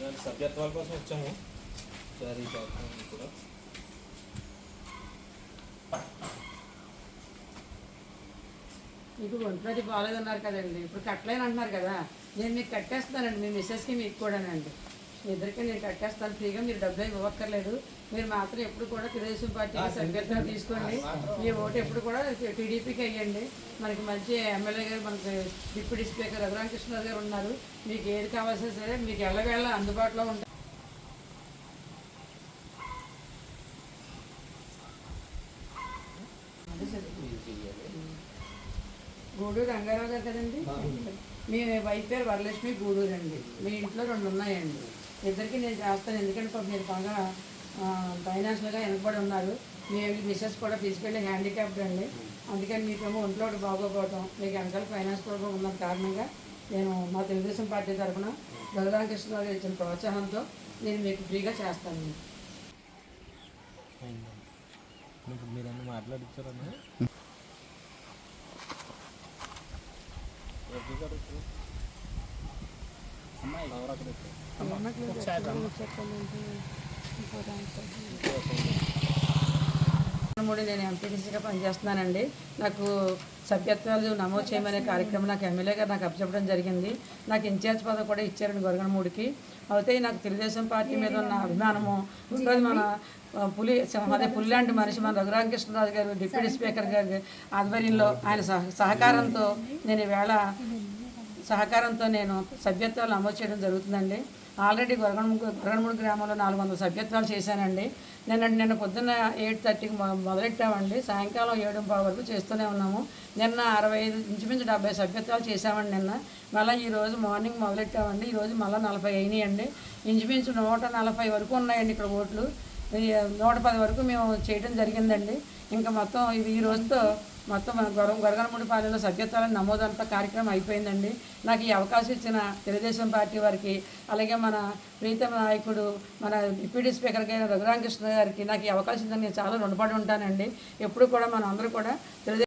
ఇలాంటి సభ్యత్వాల కోసం వచ్చాము సారీ డాక్యుమెంట్ కూడా. ఇప్పుడు ఒంట్లోది బాగాలేదన్నారు కదండి. ఇప్పుడు కట్టలేను అంటున్నారు కదా. నేను మీకు కట్టేస్తానండి మీ మిస్సెస్కి మీకు కూడానండి. మీ ఇద్దరికి నేను కట్టేస్తాను. ఫ్రీగా మీరు డబ్బు ఏమి ఇవ్వక్కర్లేదు. మీరు మాత్రం ఎప్పుడు కూడా తెలుగుదేశం పార్టీకి సభ్యత్వం తీసుకోండి. మీ ఓటు ఎప్పుడు కూడా టీడీపీకి వేయండి. మనకి మంచి ఎమ్మెల్యే గారు మనకి డిప్యూటీ స్పీకర్ రఘురామకృష్ణరావు గారు ఉన్నారు. మీకు ఏది కావాల్సిన సరే మీకు ఎల్లవేళ అందుబాటులో ఉంటాయి గూడూరు రంగారావు గారు కదండి? మీ వైఫ్ పేరు వరలక్ష్మి గూడూరు అండి మీ ఇంట్లో రెండు ఉన్నాయండి. ఇద్దరికి నేను చేస్తాను. ఎందుకంటే పాపం మీరు బాగా ఫైనాన్షియల్గా వెనకబడి ఉన్నారు. మీ మిస్సెస్ కూడా ఫిజికల్లీ హ్యాండిక్యాప్డ్ అండి. అందుకని మీకేమో ఒంట్లో ఒకటి బాగోపోవటం మీకు వెనకాల ఫైనాన్స్ ప్రాబ్లం ఉన్న కారణంగా నేను మా తెలుగుదేశం పార్టీ తరఫున రఘురామకృష్ణరావు గారు ఇచ్చిన ప్రోత్సాహంతో నేను మీకు ఫ్రీగా చేస్తాను మీకు మీరు అన్ని మాట్లాడించారన్నా రవి గారు ఇక్కడ. ఎవరు అక్కడ ఇక్కడ? మూడు నేను ఎంపీటీసీగా పనిచేస్తున్నానండి. నాకు సభ్యత్వాలు నమోదు చేయమనే కార్యక్రమం నాకు ఎమ్మెల్యే గారు నాకు అప్పచెప్పడం జరిగింది. నాకు ఇన్ఛార్జ్ పదవి కూడా ఇచ్చారండి గొరగనమూడికి అయితే నాకు తెలుగుదేశం పార్టీ మీద ఉన్న అభిమానము ఈరోజు మన పులి అదే పులి లాంటి మనిషి మన రఘురామకృష్ణరాజు గారు డిప్యూటీ స్పీకర్ గారి ఆధ్వర్యంలో ఆయన సహ సహకారంతో నేను ఈవేళ సహకారంతో నేను సభ్యత్వాలు నమోదు చేయడం జరుగుతుందండి. ఆల్రెడీ గొరగనమూడి గొరగనమూడి గ్రామంలో నాలుగు వందల సభ్యత్వాలు చేశానండి. నిన్న నిన్న పొద్దున్న ఎయిట్ థర్టీకి మొదలెట్టామండి. సాయంకాలం ఏడు పావు వరకు చేస్తూనే ఉన్నాము. నిన్న అరవై ఐదు ఇంచుమించు డెబ్బై సభ్యత్వాలు చేశామండి నిన్న. మళ్ళీ ఈరోజు మార్నింగ్ మొదలెట్టామండి. ఈ రోజు మళ్ళీ నలభై అయినాయండి. ఇంచుమించు నూట నలభై వరకు ఉన్నాయండి ఇక్కడ ఓట్లు. నూట పది వరకు మేము చేయడం జరిగిందండి. ఇంకా మొత్తం ఇది ఈ రోజుతో మొత్తం మన గొర గొరగనమూడి పాలెంలో సభ్యత్వాల నమోదంతా కార్యక్రమం అయిపోయిందండి. నాకు ఈ అవకాశం ఇచ్చిన తెలుగుదేశం పార్టీ వారికి అలాగే మన ప్రీతమ నాయకుడు మన డిప్యూటీ స్పీకర్ గారు రఘురామకృష్ణ గారికి నాకు ఈ అవకాశం ఇచ్చిన నేను చాలా రుణపడి ఉంటానండి. ఎప్పుడు కూడా మనం అందరూ కూడా తెలుగు